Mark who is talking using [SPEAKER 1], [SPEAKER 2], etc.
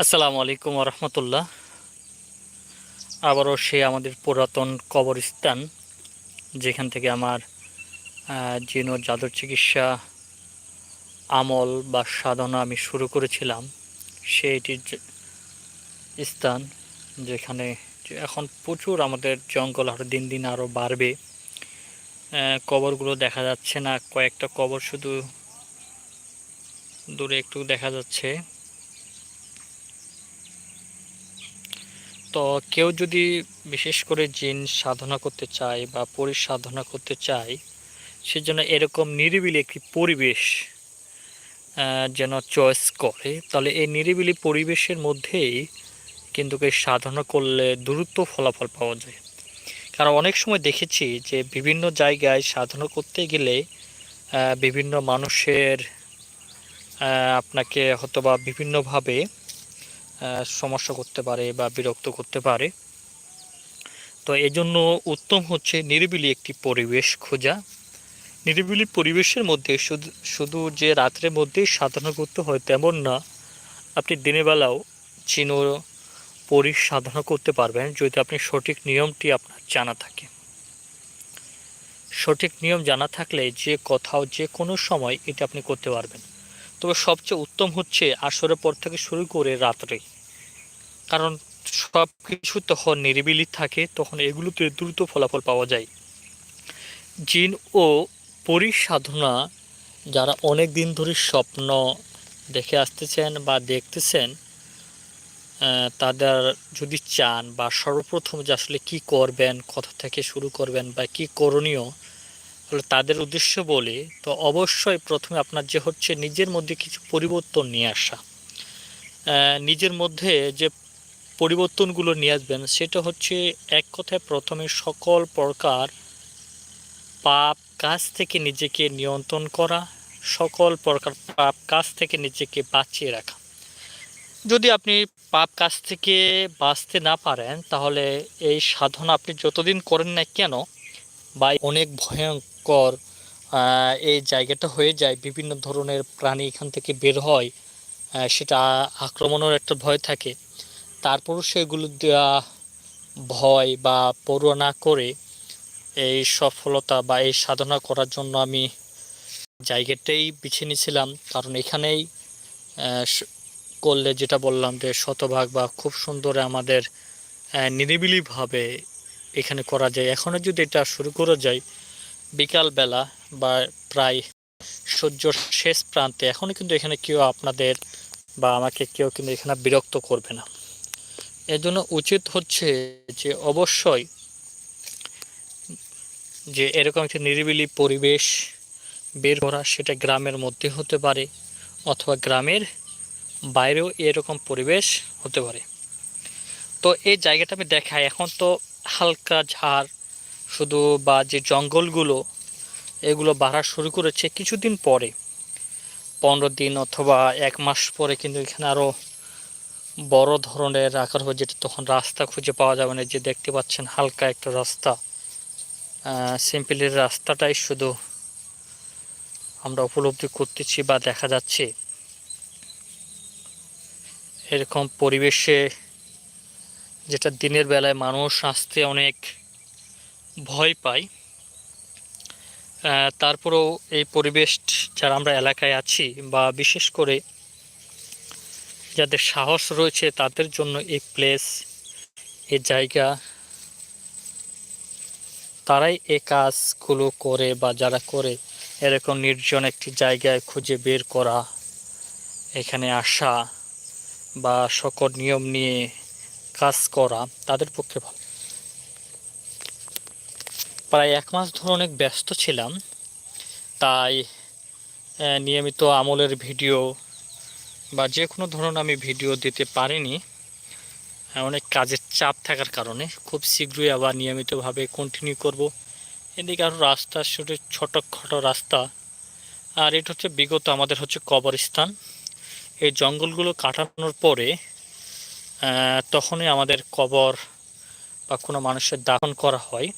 [SPEAKER 1] আসসালামু আলাইকুম রহমতুল্লাহ আবারও সে আমাদের পুরাতন কবরস্থান, যেখান থেকে আমার জিন জাদুর চিকিৎসা আমল বা সাধনা আমি শুরু করেছিলাম, সেইটির স্থান, যেখানে এখন প্রচুর আমাদের জঙ্গল আরও দিন দিন আরও বাড়বে। কবরগুলো দেখা যাচ্ছে না, কয়েকটা কবর শুধু দূরে একটু দেখা যাচ্ছে। তো কেউ যদি বিশেষ করে জিন সাধনা করতে চায় বা পরিসাধনা করতে চায় সেজন্য এরকম নিরিবিলি একটি পরিবেশ যেন চয়েস করে তাহলে এই নিরিবিলি পরিবেশের মধ্যেই কিন্তু এই সাধনা করলে দ্রুত ফলাফল পাওয়া যায়। কারণ অনেক সময় দেখেছি যে বিভিন্ন জায়গায় সাধনা করতে গেলে বিভিন্ন মানুষের আপনাকে হয়তোবা বিভিন্নভাবে আহ, সমস্যা করতে পারে বা বিরক্ত করতে পারে। তো এজন্য উত্তম হচ্ছে নিরিবিলি একটি পরিবেশ খোঁজা। নিরিবিলি পরিবেশের মধ্যে শুধু শুধু যে রাত্রের মধ্যেই সাধনা করতে হয় তেমন না, আপনি দিনের বেলাও চিনো পরি সাধনা করতে পারবেন যদি আপনি সঠিক নিয়মটি আপনার জানা থাকে। সঠিক নিয়ম জানা থাকলে যে কোথাও যে কোনো সময় এটা আপনি করতে পারবেন। তবে সবচেয়ে উত্তম হচ্ছে আসরের পর থেকে শুরু করে রাত্রে। কারণ সব কিছু তখন নিরিবিলি থাকে, তখন এগুলোতে দ্রুত ফলাফল পাওয়া যায়। জিন ও পরিসাধনা যারা অনেক দিন ধরে স্বপ্ন দেখে আসতেছেন বা দেখতেছেন তাদের যদি চান বা সর্বপ্রথম যে আসলে কি করবেন কোথা থেকে শুরু করবেন বা কি করণীয়, তাহলে তাদের উদ্দেশ্য বলে, তো অবশ্যই প্রথমে আপনার যে হচ্ছে নিজের মধ্যে কিছু পরিবর্তন নিয়ে আসা। নিজের মধ্যে যে পরিবর্তনগুলো নিয়ে আসবেন, সেটা হচ্ছে এক কথায় প্রথমে সকল প্রকার পাপ কাজ থেকে নিজেকে নিয়ন্ত্রণ করা, সকল প্রকার পাপ কাজ থেকে নিজেকে বাঁচিয়ে রাখা। যদি আপনি পাপ কাজ থেকে বাঁচতে না পারেন, তাহলে এই সাধনা আপনি যতদিন করেন না কেন, বা অনেক ভয়ঙ্কর এই জায়গাটা হয়ে যায়, বিভিন্ন ধরনের প্রাণী এখান থেকে বের হয় সেটা আক্রমণের একটা ভয় থাকে। তারপরও সেগুলো দেওয়া ভয় বা পড়ুয়া না করে এই সফলতা বা এই সাধনা করার জন্য আমি জায়গাটাই বেছে নিয়েছিলাম। কারণ এখানেই করলে যেটা বললাম যে শতভাগ বা খুব সুন্দর আমাদের নিরিবিলিভাবে এখানে করা যায়। এখনও যদি এটা শুরু করা যায়, বিকালবেলা বা প্রায় সূর্যর শেষ প্রান্তে এখনও কিন্তু এখানে কেউ আপনাদের বা আমাকে কেউ কিন্তু এখানে বিরক্ত করবে না। এর জন্য উচিত হচ্ছে যে অবশ্যই যে এরকম একটা নিরিবিলি পরিবেশ বের করা সেটা গ্রামের মধ্যে হতে পারে অথবা গ্রামের বাইরেও এরকম পরিবেশ হতে পারে। তো এই জায়গাটা আমি দেখাই। এখন তো হালকা ঝাড়, শুধু বা যে জঙ্গলগুলো, এগুলো বাড়া শুরু করেছে কিছুদিন পরে। পনেরো দিন অথবা এক মাস পরে কিন্তু এখানে আরও বড় ধরনের আকার হবে যেটা তখন রাস্তা খুঁজে পাওয়া যাবে না, যে দেখতে পাচ্ছেন হালকা একটা রাস্তা। সিম্পলের রাস্তাটাই শুধু আমরা উপলব্ধি করতেছি বা দেখা যাচ্ছে। এরকম পরিবেশে যেটা দিনের বেলায় মানুষ আসতে অনেক ভয় পায় তারপরেও এই পরিবেশ যারা আমরা এলাকায় আছি বা বিশেষ করে যাদের সাহস রয়েছে তাদের জন্য এই প্লেস এই জায়গা। তারাই এ কাজগুলো করে বা যারা করে, এরকম নির্জন একটি জায়গায় খুঁজে বের করা, এখানে আসা বা সকল নিয়ম নিয়ে কাজ করা তাদের পক্ষে ভালো। প্রায় এক মাস ধরে অনেক ব্যস্ত ছিলাম, তাই নিয়মিত আমলের ভিডিও বা যে কোনো ধরনের আমি ভিডিও দিতে পারিনি আহ, অনেক কাজের চাপ থাকার কারণে খুব শীঘ্রই আবার নিয়মিতভাবে কন্টিনিউ করব। এদিকে আরও রাস্তা শুধু ছোটো ছোটোখাটো রাস্তা। আর এটা হচ্ছে বিগত আমাদের হচ্ছে কবরস্থান। এই জঙ্গলগুলো কাটানোর পরে তখনই আমাদের কবর বা কোনো মানুষের দাফন করা হয়।